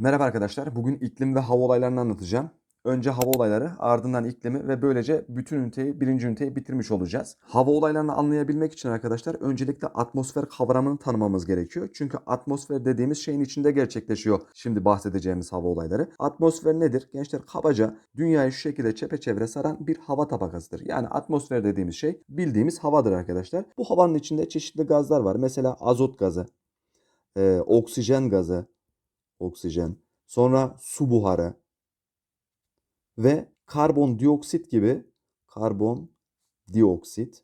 Merhaba arkadaşlar. Bugün iklim ve hava olaylarını anlatacağım. Önce hava olayları, ardından iklimi ve böylece bütün üniteyi, birinci üniteyi bitirmiş olacağız. Hava olaylarını anlayabilmek için arkadaşlar öncelikle atmosfer kavramını tanımamız gerekiyor. Çünkü atmosfer dediğimiz şeyin içinde gerçekleşiyor şimdi bahsedeceğimiz hava olayları. Atmosfer nedir? Gençler kabaca dünyayı şu şekilde çepeçevre saran bir hava tabakasıdır. Yani atmosfer dediğimiz şey bildiğimiz havadır arkadaşlar. Bu havanın içinde çeşitli gazlar var. Mesela azot gazı, e, oksijen gazı, oksijen, sonra su buharı ve karbondioksit gibi karbon dioksit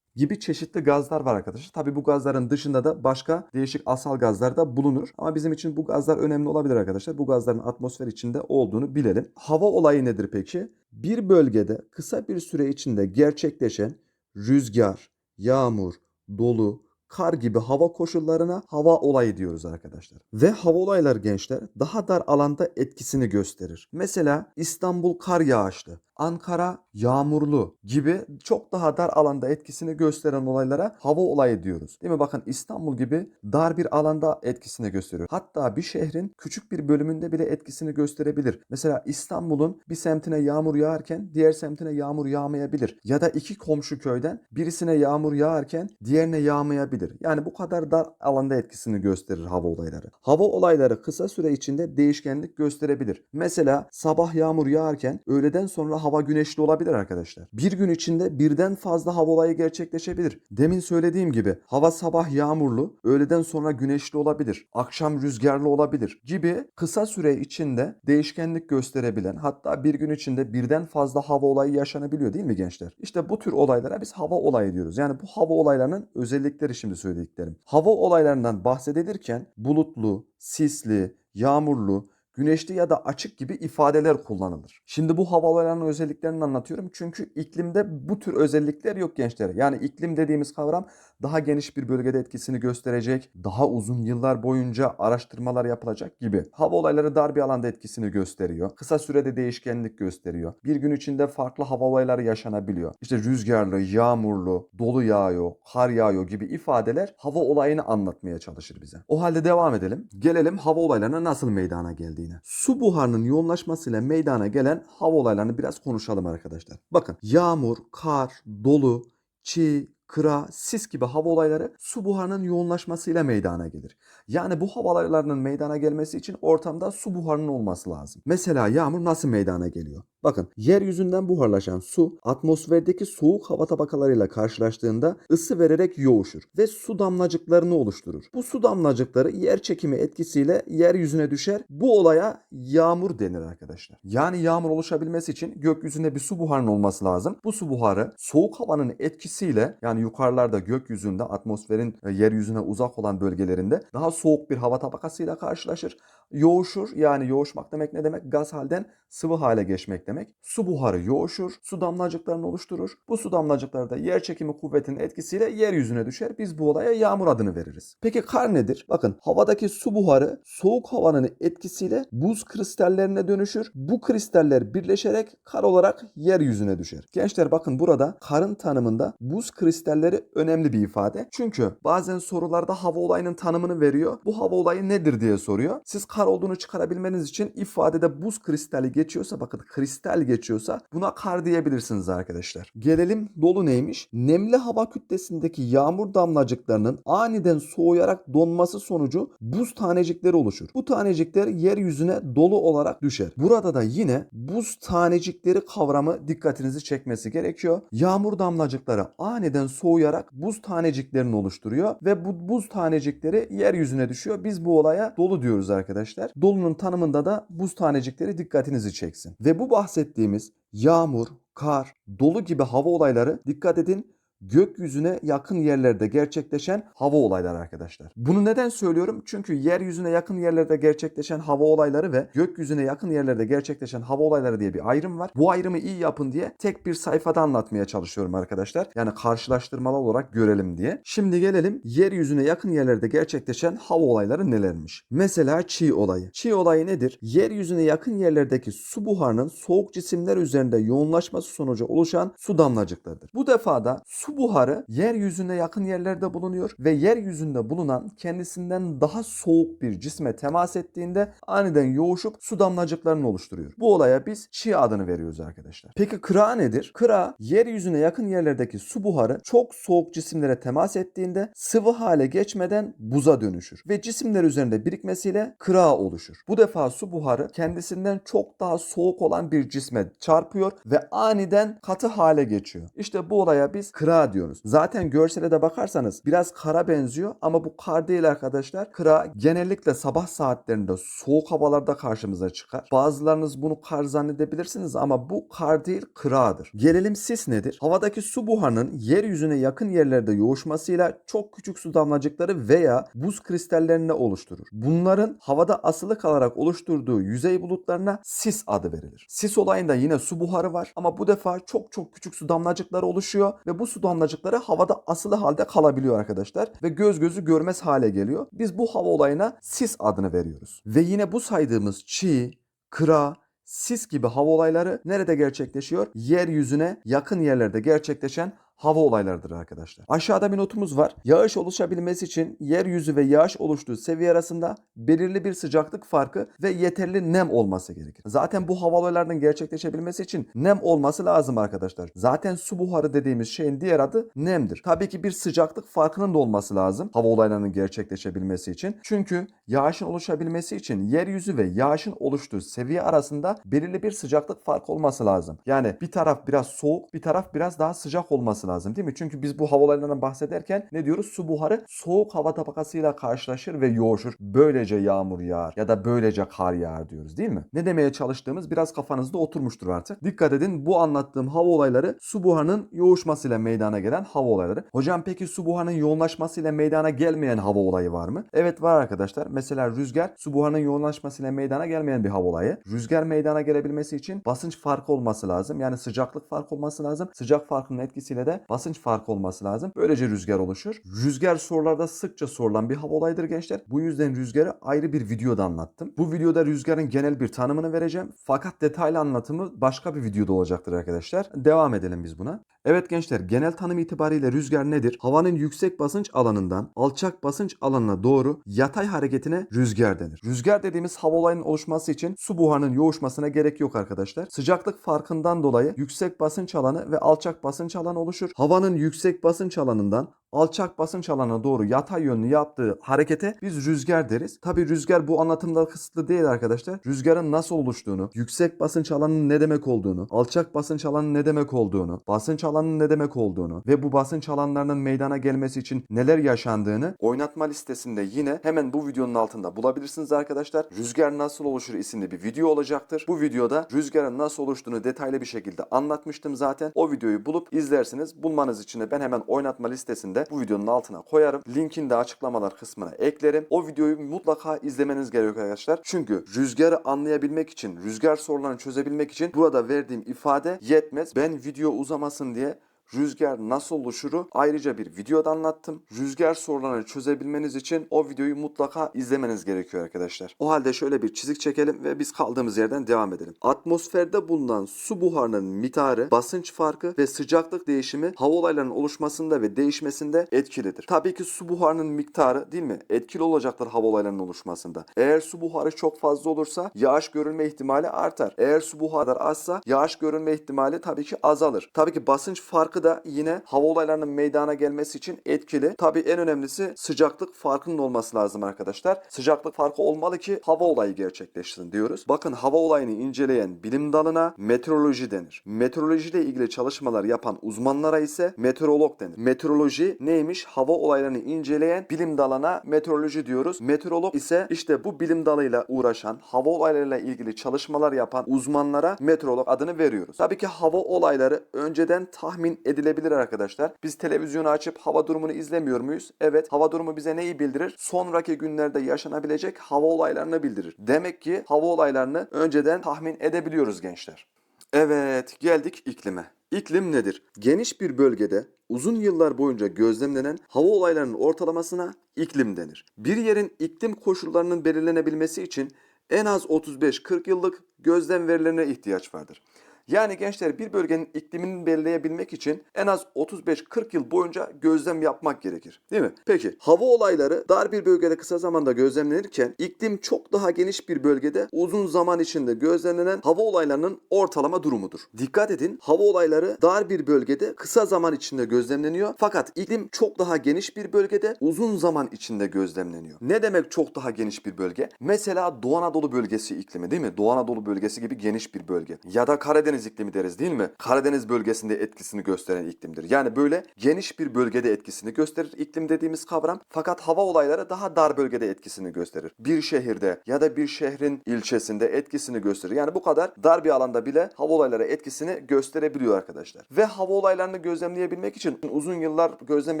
gibi çeşitli gazlar var arkadaşlar. Tabi bu gazların dışında da başka değişik asal gazlar da bulunur. Ama bizim için bu gazlar önemli olabilir arkadaşlar. Bu gazların atmosfer içinde olduğunu bilelim. Hava olayı nedir peki? Bir bölgede kısa bir süre içinde gerçekleşen rüzgar, yağmur, dolu, kar gibi hava koşullarına hava olayı diyoruz arkadaşlar. Ve hava olayları gençler daha dar alanda etkisini gösterir. Mesela İstanbul kar yağışlı, Ankara yağmurlu gibi çok daha dar alanda etkisini gösteren olaylara hava olayı diyoruz. Değil mi? Bakın İstanbul gibi dar bir alanda etkisini gösteriyor. Hatta bir şehrin küçük bir bölümünde bile etkisini gösterebilir. Mesela İstanbul'un bir semtine yağmur yağarken diğer semtine yağmur yağmayabilir. Ya da iki komşu köyden birisine yağmur yağarken diğerine yağmayabilir. Yani bu kadar dar alanda etkisini gösterir hava olayları. Hava olayları kısa süre içinde değişkenlik gösterebilir. Mesela sabah yağmur yağarken öğleden sonra hava güneşli olabilir arkadaşlar. Bir gün içinde birden fazla hava olayı gerçekleşebilir. Demin söylediğim gibi hava sabah yağmurlu, öğleden sonra güneşli olabilir. Akşam rüzgarlı olabilir gibi kısa süre içinde değişkenlik gösterebilen hatta bir gün içinde birden fazla hava olayı yaşanabiliyor değil mi gençler? İşte bu tür olaylara biz hava olayı diyoruz. Yani bu hava olaylarının özellikleri şimdi söylediklerim. Hava olaylarından bahsedilirken bulutlu, sisli, yağmurlu, güneşli ya da açık gibi ifadeler kullanılır. Şimdi bu hava olaylarının özelliklerini anlatıyorum. Çünkü iklimde bu tür özellikler yok gençler. Yani iklim dediğimiz kavram daha geniş bir bölgede etkisini gösterecek, daha uzun yıllar boyunca araştırmalar yapılacak gibi. Hava olayları dar bir alanda etkisini gösteriyor. Kısa sürede değişkenlik gösteriyor. Bir gün içinde farklı hava olayları yaşanabiliyor. İşte rüzgarlı, yağmurlu, dolu yağıyor, kar yağıyor gibi ifadeler hava olayını anlatmaya çalışır bize. O halde devam edelim. Gelelim hava olaylarına nasıl meydana geldiğine. Su buharının yoğunlaşmasıyla meydana gelen hava olaylarını biraz konuşalım arkadaşlar. Bakın yağmur, kar, dolu, çiğ, kıra, sis gibi hava olayları su buharının yoğunlaşmasıyla meydana gelir. Yani bu hava olaylarının meydana gelmesi için ortamda su buharının olması lazım. Mesela yağmur nasıl meydana geliyor? Bakın yeryüzünden buharlaşan su atmosferdeki soğuk hava tabakalarıyla karşılaştığında ısı vererek yoğuşur ve su damlacıklarını oluşturur. Bu su damlacıkları yer çekimi etkisiyle yeryüzüne düşer. Bu olaya yağmur denir arkadaşlar. Yani yağmur oluşabilmesi için gökyüzünde bir su buharının olması lazım. Bu su buharı soğuk havanın etkisiyle yani yukarılarda gökyüzünde atmosferin e, yeryüzüne uzak olan bölgelerinde daha soğuk bir hava tabakasıyla karşılaşır. Yoğuşur yani yoğuşmak demek ne demek? Gaz halden sıvı hale geçmek demek. Su buharı yoğuşur, su damlacıklarını oluşturur. Bu su damlacıkları da yer çekimi kuvvetinin etkisiyle yeryüzüne düşer. Biz bu olaya yağmur adını veririz. Peki kar nedir? Bakın havadaki su buharı soğuk havanın etkisiyle buz kristallerine dönüşür. Bu kristaller birleşerek kar olarak yeryüzüne düşer. Gençler bakın burada karın tanımında buz kristalleri önemli bir ifade. Çünkü bazen sorularda hava olayının tanımını veriyor. Bu hava olayı nedir diye soruyor. Siz kar olduğunu çıkarabilmeniz için ifadede buz kristali geçiyorsa bakın kristal geçiyorsa buna kar diyebilirsiniz arkadaşlar. Gelelim dolu neymiş? Nemli hava kütlesindeki yağmur damlacıklarının aniden soğuyarak donması sonucu buz tanecikleri oluşur. Bu tanecikler yeryüzüne dolu olarak düşer. Burada da yine buz tanecikleri kavramı dikkatinizi çekmesi gerekiyor. Yağmur damlacıkları aniden soğuyarak buz taneciklerini oluşturuyor ve bu buz tanecikleri yeryüzüne düşüyor. Biz bu olaya dolu diyoruz arkadaşlar. Dolunun tanımında da buz tanecikleri dikkatinizi çeksin. Ve bu bahsettiğimiz yağmur, kar, dolu gibi hava olayları dikkat edin gökyüzüne yakın yerlerde gerçekleşen hava olayları arkadaşlar. Bunu neden söylüyorum? Çünkü yeryüzüne yakın yerlerde gerçekleşen hava olayları ve gökyüzüne yakın yerlerde gerçekleşen hava olayları diye bir ayrım var. Bu ayrımı iyi yapın diye tek bir sayfada anlatmaya çalışıyorum arkadaşlar. Yani karşılaştırmalı olarak görelim diye. Şimdi gelelim yeryüzüne yakın yerlerde gerçekleşen hava olayları nelermiş? Mesela çiğ olayı. Çiğ olayı nedir? Yeryüzüne yakın yerlerdeki su buharının soğuk cisimler üzerinde yoğunlaşması sonucu oluşan su damlacıklarıdır. Bu defada su Su buharı yeryüzüne yakın yerlerde bulunuyor ve yeryüzünde bulunan kendisinden daha soğuk bir cisme temas ettiğinde aniden yoğuşup su damlacıklarını oluşturuyor. Bu olaya biz çiğ adını veriyoruz arkadaşlar. Peki kıra nedir? Kıra yeryüzüne yakın yerlerdeki su buharı çok soğuk cisimlere temas ettiğinde sıvı hale geçmeden buza dönüşür ve cisimler üzerinde birikmesiyle kıra oluşur. Bu defa su buharı kendisinden çok daha soğuk olan bir cisme çarpıyor ve aniden katı hale geçiyor. İşte bu olaya biz kıra diyoruz. Zaten görsele de bakarsanız biraz kara benziyor ama bu kar değil arkadaşlar. Kıra genellikle sabah saatlerinde soğuk havalarda karşımıza çıkar. Bazılarınız bunu kar zannedebilirsiniz ama bu kar değil kıradır. Gelelim sis nedir? Havadaki su buharının yeryüzüne yakın yerlerde yoğuşmasıyla çok küçük su damlacıkları veya buz kristallerini oluşturur. Bunların havada asılı kalarak oluşturduğu yüzey bulutlarına sis adı verilir. Sis olayında yine su buharı var ama bu defa çok çok küçük su damlacıkları oluşuyor ve bu su damlacıkları havada asılı halde kalabiliyor arkadaşlar ve göz gözü görmez hale geliyor. Biz bu hava olayına sis adını veriyoruz. Ve yine bu saydığımız çiğ, kıra, sis gibi hava olayları nerede gerçekleşiyor? Yeryüzüne yakın yerlerde gerçekleşen hava olaylarıdır arkadaşlar. Aşağıda bir notumuz var. Yağış oluşabilmesi için yeryüzü ve yağış oluştuğu seviye arasında belirli bir sıcaklık farkı ve yeterli nem olması gerekir. Zaten bu hava olaylarının gerçekleşebilmesi için nem olması lazım arkadaşlar. Zaten su buharı dediğimiz şeyin diğer adı nemdir. Tabii ki bir sıcaklık farkının da olması lazım hava olaylarının gerçekleşebilmesi için. Çünkü yağışın oluşabilmesi için yeryüzü ve yağışın oluştuğu seviye arasında belirli bir sıcaklık farkı olması lazım. Yani bir taraf biraz soğuk, bir taraf biraz daha sıcak olması lazım değil mi? Çünkü biz bu hava olaylarından bahsederken ne diyoruz? Su buharı soğuk hava tabakasıyla karşılaşır ve yoğuşur. Böylece yağmur yağar ya da böylece kar yağar diyoruz değil mi? Ne demeye çalıştığımız biraz kafanızda oturmuştur artık. Dikkat edin bu anlattığım hava olayları su buharının yoğuşmasıyla meydana gelen hava olayları. Hocam peki su buharının yoğunlaşmasıyla meydana gelmeyen hava olayı var mı? Evet var arkadaşlar. Mesela rüzgar su buharının yoğunlaşmasıyla meydana gelmeyen bir hava olayı. Rüzgar meydana gelebilmesi için basınç farkı olması lazım. Yani sıcaklık farkı olması lazım. Sıcak farkının etkisiyle de basınç farkı olması lazım. Böylece rüzgar oluşur. Rüzgar sorularda sıkça sorulan bir hava olayıdır gençler. Bu yüzden rüzgarı ayrı bir videoda anlattım. Bu videoda rüzgarın genel bir tanımını vereceğim. Fakat detaylı anlatımı başka bir videoda olacaktır arkadaşlar. Devam edelim biz buna. Evet gençler genel tanım itibariyle rüzgar nedir? Havanın yüksek basınç alanından alçak basınç alanına doğru yatay hareketine rüzgar denir. Rüzgar dediğimiz hava olayının oluşması için su buharının yoğuşmasına gerek yok arkadaşlar. Sıcaklık farkından dolayı yüksek basınç alanı ve alçak basınç alanı oluşur. Havanın yüksek basınç alanından alçak basınç alanına doğru yatay yönlü yaptığı harekete biz rüzgar deriz. Tabi rüzgar bu anlatımda kısıtlı değil arkadaşlar. Rüzgarın nasıl oluştuğunu, yüksek basınç alanının ne demek olduğunu, alçak basınç alanının ne demek olduğunu, basınç alanının ne demek olduğunu ve bu basınç alanlarının meydana gelmesi için neler yaşandığını oynatma listesinde yine hemen bu videonun altında bulabilirsiniz arkadaşlar. Rüzgar nasıl oluşur isimli bir video olacaktır. Bu videoda rüzgarın nasıl oluştuğunu detaylı bir şekilde anlatmıştım zaten. O videoyu bulup izlersiniz. Bulmanız için de ben hemen oynatma listesinde bu videonun altına koyarım. Linkini de açıklamalar kısmına eklerim. O videoyu mutlaka izlemeniz gerekiyor arkadaşlar. Çünkü rüzgarı anlayabilmek için, rüzgar sorularını çözebilmek için burada verdiğim ifade yetmez. Ben video uzamasın diye rüzgar nasıl oluşuru ayrıca bir videoda anlattım. Rüzgar sorularını çözebilmeniz için o videoyu mutlaka izlemeniz gerekiyor arkadaşlar. O halde şöyle bir çizik çekelim ve biz kaldığımız yerden devam edelim. Atmosferde bulunan su buharının miktarı, basınç farkı ve sıcaklık değişimi hava olaylarının oluşmasında ve değişmesinde etkilidir. Tabii ki su buharının miktarı değil mi? Etkili olacaktır hava olaylarının oluşmasında. Eğer su buharı çok fazla olursa yağış görülme ihtimali artar. Eğer su buharı azsa yağış görülme ihtimali tabii ki azalır. Tabii ki basınç farkı da yine hava olaylarının meydana gelmesi için etkili. Tabii en önemlisi sıcaklık farkının olması lazım arkadaşlar. Sıcaklık farkı olmalı ki hava olayı gerçekleşsin diyoruz. Bakın hava olayını inceleyen bilim dalına meteoroloji denir. Meteorolojiyle ilgili çalışmalar yapan uzmanlara ise meteorolog denir. Meteoroloji neymiş? Hava olaylarını inceleyen bilim dalına meteoroloji diyoruz. Meteorolog ise işte bu bilim dalıyla uğraşan, hava olaylarıyla ilgili çalışmalar yapan uzmanlara meteorolog adını veriyoruz. Tabii ki hava olayları önceden tahmin edilebilir arkadaşlar. Biz televizyonu açıp hava durumunu izlemiyor muyuz? Evet. Hava durumu bize neyi bildirir? Sonraki günlerde yaşanabilecek hava olaylarını bildirir. Demek ki hava olaylarını önceden tahmin edebiliyoruz gençler. Evet, geldik iklime. İklim nedir? Geniş bir bölgede uzun yıllar boyunca gözlemlenen hava olaylarının ortalamasına iklim denir. Bir yerin iklim koşullarının belirlenebilmesi için en az 35-40 yıllık gözlem verilerine ihtiyaç vardır. Yani gençler bir bölgenin iklimini belirleyebilmek için en az 35-40 yıl boyunca gözlem yapmak gerekir. Değil mi? Peki hava olayları dar bir bölgede kısa zamanda gözlemlenirken iklim çok daha geniş bir bölgede uzun zaman içinde gözlemlenen hava olaylarının ortalama durumudur. Dikkat edin hava olayları dar bir bölgede kısa zaman içinde gözlemleniyor fakat iklim çok daha geniş bir bölgede uzun zaman içinde gözlemleniyor. Ne demek çok daha geniş bir bölge? Mesela Doğu Anadolu bölgesi iklimi değil mi? Doğu Anadolu bölgesi gibi geniş bir bölge. Ya da Karadeniz iklimi deriz değil mi? Karadeniz bölgesinde etkisini gösteren iklimdir. Yani böyle geniş bir bölgede etkisini gösterir iklim dediğimiz kavram. Fakat hava olayları daha dar bölgede etkisini gösterir. Bir şehirde ya da bir şehrin ilçesinde etkisini gösterir. Yani bu kadar dar bir alanda bile hava olayları etkisini gösterebiliyor arkadaşlar. Ve hava olaylarını gözlemleyebilmek için uzun yıllar gözlem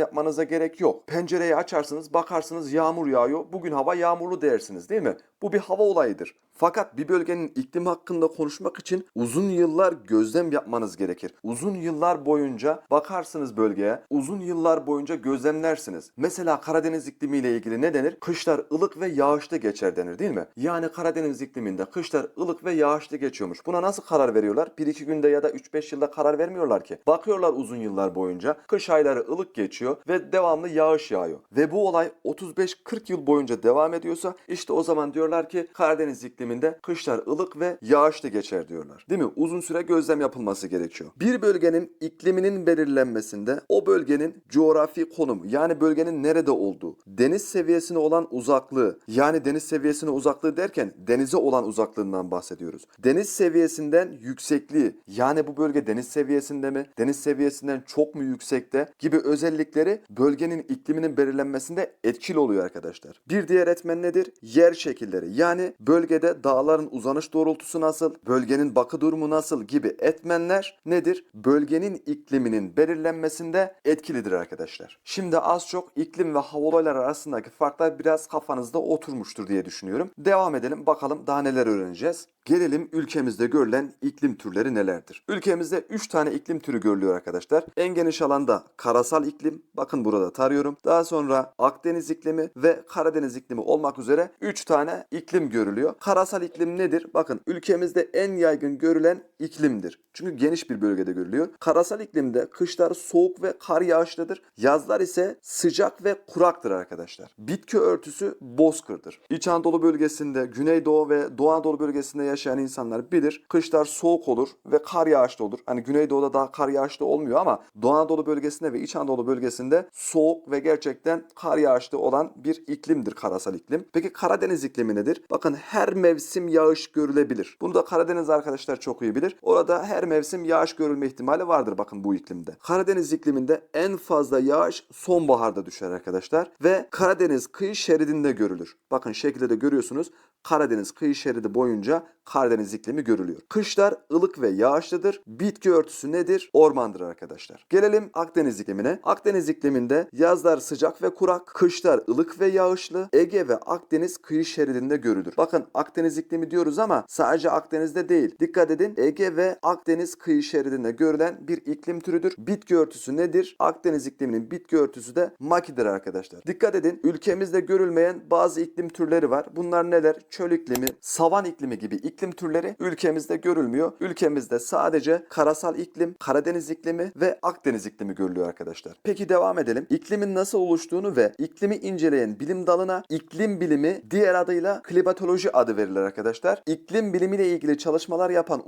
yapmanıza gerek yok. Pencereyi açarsınız, bakarsınız yağmur yağıyor. Bugün hava yağmurlu dersiniz değil mi? Bu bir hava olayıdır. Fakat bir bölgenin iklim hakkında konuşmak için uzun yıllar gözlem yapmanız gerekir. Uzun yıllar boyunca bakarsınız bölgeye, uzun yıllar boyunca gözlemlersiniz. Mesela Karadeniz iklimiyle ilgili ne denir? Kışlar ılık ve yağışlı geçer denir değil mi? Yani Karadeniz ikliminde kışlar ılık ve yağışlı geçiyormuş. Buna nasıl karar veriyorlar? 1-2 günde ya da 3-5 yılda karar vermiyorlar ki. Bakıyorlar uzun yıllar boyunca kış ayları ılık geçiyor ve devamlı yağış yağıyor. Ve bu olay 35-40 yıl boyunca devam ediyorsa işte o zaman diyorlar ki Karadeniz ikliminde kışlar ılık ve yağışlı geçer diyorlar. Değil mi? Uzun süre gözlem yapılması gerekiyor. Bir bölgenin ikliminin belirlenmesinde o bölgenin coğrafi konumu yani bölgenin nerede olduğu, deniz seviyesine olan uzaklığı yani deniz seviyesine uzaklığı derken denize olan uzaklığından bahsediyoruz. Deniz seviyesinden yüksekliği yani bu bölge deniz seviyesinde mi, deniz seviyesinden çok mu yüksekte gibi özellikleri bölgenin ikliminin belirlenmesinde etkili oluyor arkadaşlar. Bir diğer etmen nedir? Yer şekilleri. Yani bölgede dağların uzanış doğrultusu nasıl, bölgenin bakı durumu nasıl gibi etmenler nedir? Bölgenin ikliminin belirlenmesinde etkilidir arkadaşlar. Şimdi az çok iklim ve hava olayları arasındaki farklar biraz kafanızda oturmuştur diye düşünüyorum. Devam edelim bakalım daha neler öğreneceğiz. Gelelim ülkemizde görülen iklim türleri nelerdir? Ülkemizde 3 tane iklim türü görülüyor arkadaşlar. En geniş alanda karasal iklim, bakın burada tarıyorum. Daha sonra Akdeniz iklimi ve Karadeniz iklimi olmak üzere 3 tane iklim görülüyor. Karasal iklim nedir? Bakın ülkemizde en yaygın görülen iklimdir. Çünkü geniş bir bölgede görülüyor. Karasal iklimde kışlar soğuk ve kar yağışlıdır. Yazlar ise sıcak ve kuraktır arkadaşlar. Bitki örtüsü bozkırdır. İç Anadolu bölgesinde, Güneydoğu ve Doğu Anadolu bölgesinde yaşayan insanlar bilir. Kışlar soğuk olur ve kar yağışlı olur. Hani Güneydoğu'da daha kar yağışlı olmuyor ama Doğu Anadolu bölgesinde ve İç Anadolu bölgesinde soğuk ve gerçekten kar yağışlı olan bir iklimdir karasal iklim. Peki Karadeniz iklimi nedir? Bakın her mevsim yağış görülebilir. Bunu da Karadeniz arkadaşlar çok iyi bilir. Orada her mevsim yağış görülme ihtimali vardır bakın bu iklimde. Karadeniz ikliminde en fazla yağış sonbaharda düşer arkadaşlar ve Karadeniz kıyı şeridinde görülür. Bakın şekilde de görüyorsunuz. Karadeniz kıyı şeridi boyunca Karadeniz iklimi görülüyor. Kışlar ılık ve yağışlıdır. Bitki örtüsü nedir? Ormandır arkadaşlar. Gelelim Akdeniz iklimine. Akdeniz ikliminde yazlar sıcak ve kurak, kışlar ılık ve yağışlı, Ege ve Akdeniz kıyı şeridinde görülür. Bakın Akdeniz iklimi diyoruz ama sadece Akdeniz'de değil. Dikkat edin Ege ve Akdeniz kıyı şeridinde görülen bir iklim türüdür. Bitki örtüsü nedir? Akdeniz ikliminin bitki örtüsü de makidir arkadaşlar. Dikkat edin ülkemizde görülmeyen bazı iklim türleri var. Bunlar neler? Çöl iklimi, savan iklimi gibi iklim türleri ülkemizde görülmüyor. Ülkemizde sadece karasal iklim, Karadeniz iklimi ve Akdeniz iklimi görülüyor arkadaşlar. Peki devam edelim. İklimin nasıl oluştuğunu ve iklimi inceleyen bilim dalına iklim bilimi diğer adıyla klimatoloji adı verilir arkadaşlar. İklim bilimiyle ilgili çalışmalar yapan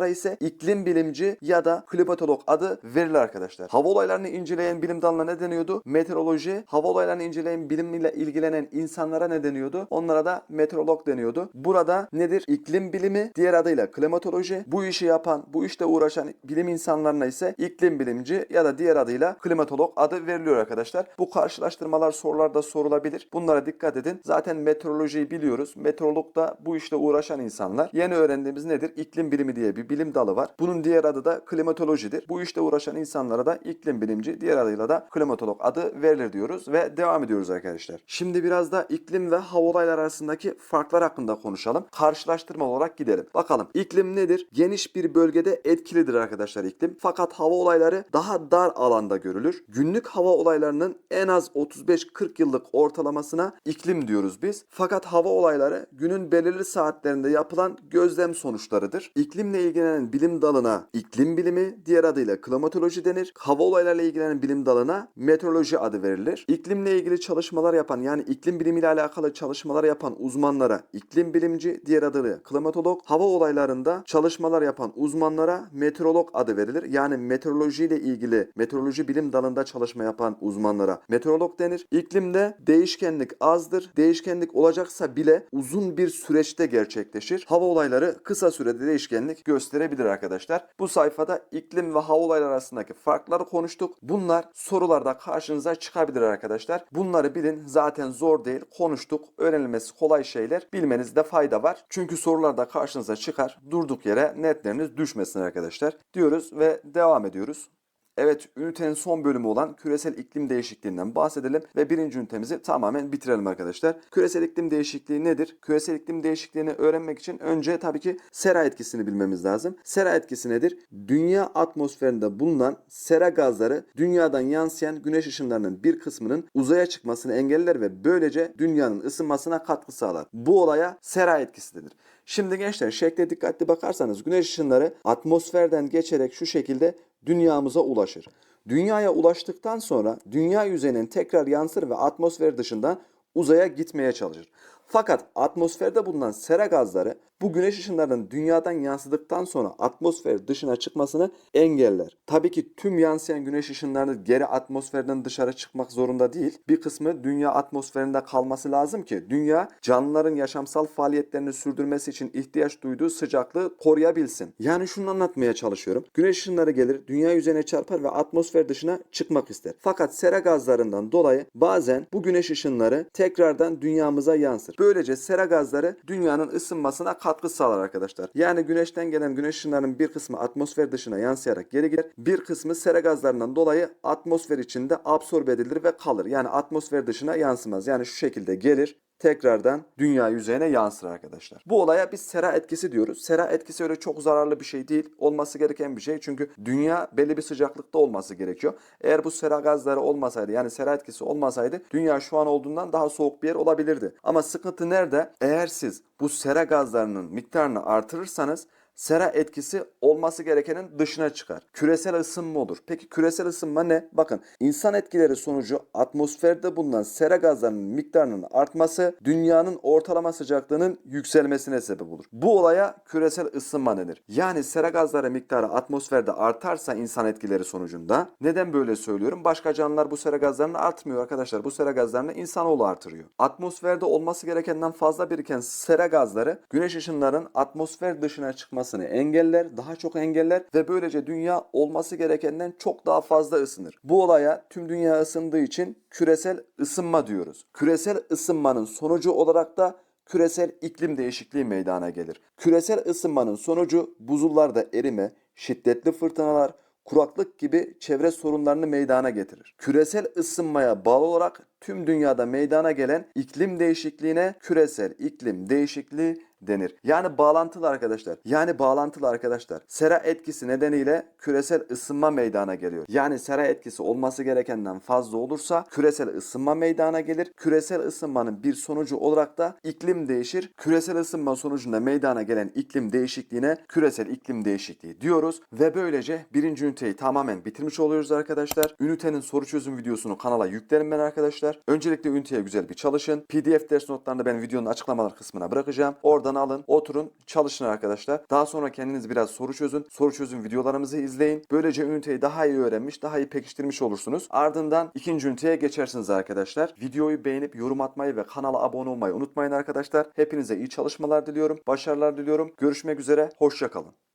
uzmanlara ise iklim bilimci ya da klimatolog adı verilir arkadaşlar. Hava olaylarını inceleyen bilim dalına ne deniyordu? Meteoroloji. Hava olaylarını inceleyen bilimle ilgilenen insanlara ne deniyordu? Onlara da meteorolog deniyordu. Burada nedir? İklim bilimi, diğer adıyla klimatoloji. Bu işi yapan, bu işte uğraşan bilim insanlarına ise iklim bilimci ya da diğer adıyla klimatolog adı veriliyor arkadaşlar. Bu karşılaştırmalar sorularda sorulabilir. Bunlara dikkat edin. Zaten meteorolojiyi biliyoruz. Meteorolog da bu işle uğraşan insanlar. Yeni öğrendiğimiz nedir? İklim bilimi diye bir bilim dalı var. Bunun diğer adı da klimatolojidir. Bu işte uğraşan insanlara da iklim bilimci, diğer adıyla da klimatolog adı verilir diyoruz ve devam ediyoruz arkadaşlar. Şimdi biraz da iklim ve hava olayları arasındaki farklar hakkında konuşalım. Karşılaştırma olarak gidelim. Bakalım iklim nedir? Geniş bir bölgede etkilidir arkadaşlar iklim. Fakat hava olayları daha dar alanda görülür. Günlük hava olaylarının en az 35-40 yıllık ortalamasına iklim diyoruz biz. Fakat hava olayları günün belirli saatlerinde yapılan gözlem sonuçlarıdır. İklimle ilgili ilgilenen bilim dalına iklim bilimi, diğer adıyla klimatoloji denir. Hava olaylarıyla ilgilenen bilim dalına meteoroloji adı verilir. İklimle ilgili çalışmalar yapan yani iklim bilimiyle alakalı çalışmalar yapan uzmanlara iklim bilimci, diğer adıyla klimatolog. Hava olaylarında çalışmalar yapan uzmanlara meteorolog adı verilir. Yani meteorolojiyle ilgili meteoroloji bilim dalında çalışma yapan uzmanlara meteorolog denir. İklimde değişkenlik azdır. Değişkenlik olacaksa bile uzun bir süreçte gerçekleşir. Hava olayları kısa sürede değişkenlik gösterebilir arkadaşlar. Bu sayfada iklim ve hava olayları arasındaki farkları konuştuk. Bunlar sorularda karşınıza çıkabilir arkadaşlar. Bunları bilin. Zaten zor değil. Konuştuk. Öğrenilmesi kolay şeyler. Bilmenizde fayda var. Çünkü sorularda karşınıza çıkar. Durduk yere netleriniz düşmesin arkadaşlar. Diyoruz ve devam ediyoruz. Evet, ünitenin son bölümü olan küresel iklim değişikliğinden bahsedelim ve birinci ünitemizi tamamen bitirelim arkadaşlar. Küresel iklim değişikliği nedir? Küresel iklim değişikliğini öğrenmek için önce tabii ki sera etkisini bilmemiz lazım. Sera etkisi nedir? Dünya atmosferinde bulunan sera gazları dünyadan yansıyan güneş ışınlarının bir kısmının uzaya çıkmasını engeller ve böylece dünyanın ısınmasına katkı sağlar. Bu olaya sera etkisi denir. Şimdi gençler şekle dikkatli bakarsanız güneş ışınları atmosferden geçerek şu şekilde dünyamıza ulaşır. Dünyaya ulaştıktan sonra dünya yüzeyinin tekrar yansır ve atmosfer dışından uzaya gitmeye çalışır. Fakat atmosferde bulunan sera gazları bu güneş ışınlarının dünyadan yansıdıktan sonra atmosfer dışına çıkmasını engeller. Tabii ki tüm yansıyan güneş ışınları geri atmosferden dışarı çıkmak zorunda değil. Bir kısmı dünya atmosferinde kalması lazım ki dünya canlıların yaşamsal faaliyetlerini sürdürmesi için ihtiyaç duyduğu sıcaklığı koruyabilsin. Yani şunu anlatmaya çalışıyorum. Güneş ışınları gelir, dünya yüzeyine çarpar ve atmosfer dışına çıkmak ister. Fakat sera gazlarından dolayı bazen bu güneş ışınları tekrardan dünyamıza yansır. Böylece sera gazları dünyanın ısınmasına katkı sağlar arkadaşlar. Yani güneşten gelen güneş ışınlarının bir kısmı atmosfer dışına yansıyarak geri gider. Bir kısmı sera gazlarından dolayı atmosfer içinde absorbe edilir ve kalır. Yani atmosfer dışına yansımaz. Yani şu şekilde gelir tekrardan dünya yüzeyine yansır arkadaşlar. Bu olaya biz sera etkisi diyoruz. Sera etkisi öyle çok zararlı bir şey değil. Olması gereken bir şey. Çünkü dünya belli bir sıcaklıkta olması gerekiyor. Eğer bu sera gazları olmasaydı yani sera etkisi olmasaydı dünya şu an olduğundan daha soğuk bir yer olabilirdi. Ama sıkıntı nerede? Eğer siz bu sera gazlarının miktarını artırırsanız sera etkisi olması gerekenin dışına çıkar. Küresel ısınma olur. Peki küresel ısınma ne? Bakın insan etkileri sonucu atmosferde bulunan sera gazlarının miktarının artması dünyanın ortalama sıcaklığının yükselmesine sebep olur. Bu olaya küresel ısınma denir. Yani sera gazları miktarı atmosferde artarsa insan etkileri sonucunda neden böyle söylüyorum? Başka canlılar bu sera gazlarını artmıyor arkadaşlar. Bu sera gazlarını insanoğlu artırıyor. Atmosferde olması gerekenden fazla biriken sera gazları güneş ışınlarının atmosfer dışına çıkması ısınmasını engeller, daha çok engeller ve böylece dünya olması gerekenden çok daha fazla ısınır. Bu olaya tüm dünya ısındığı için küresel ısınma diyoruz. Küresel ısınmanın sonucu olarak da küresel iklim değişikliği meydana gelir. Küresel ısınmanın sonucu buzullarda erime, şiddetli fırtınalar, kuraklık gibi çevre sorunlarını meydana getirir. Küresel ısınmaya bağlı olarak tüm dünyada meydana gelen iklim değişikliğine küresel iklim değişikliği denir. Yani bağlantılı arkadaşlar. Yani bağlantılı arkadaşlar. Sera etkisi nedeniyle küresel ısınma meydana geliyor. Yani sera etkisi olması gerekenden fazla olursa küresel ısınma meydana gelir. Küresel ısınmanın bir sonucu olarak da iklim değişir. Küresel ısınma sonucunda meydana gelen iklim değişikliğine küresel iklim değişikliği diyoruz ve böylece birinci üniteyi tamamen bitirmiş oluyoruz arkadaşlar. Ünitenin soru çözüm videosunu kanala yüklerim ben arkadaşlar. Öncelikle üniteye güzel bir çalışın. PDF ders notlarını ben videonun açıklamalar kısmına bırakacağım. Oradan alın, oturun, çalışın arkadaşlar. Daha sonra kendiniz biraz soru çözün. Soru çözüm videolarımızı izleyin. Böylece üniteyi daha iyi öğrenmiş, daha iyi pekiştirmiş olursunuz. Ardından ikinci üniteye geçersiniz arkadaşlar. Videoyu beğenip yorum atmayı ve kanala abone olmayı unutmayın arkadaşlar. Hepinize iyi çalışmalar diliyorum. Başarılar diliyorum. Görüşmek üzere. Hoşçakalın.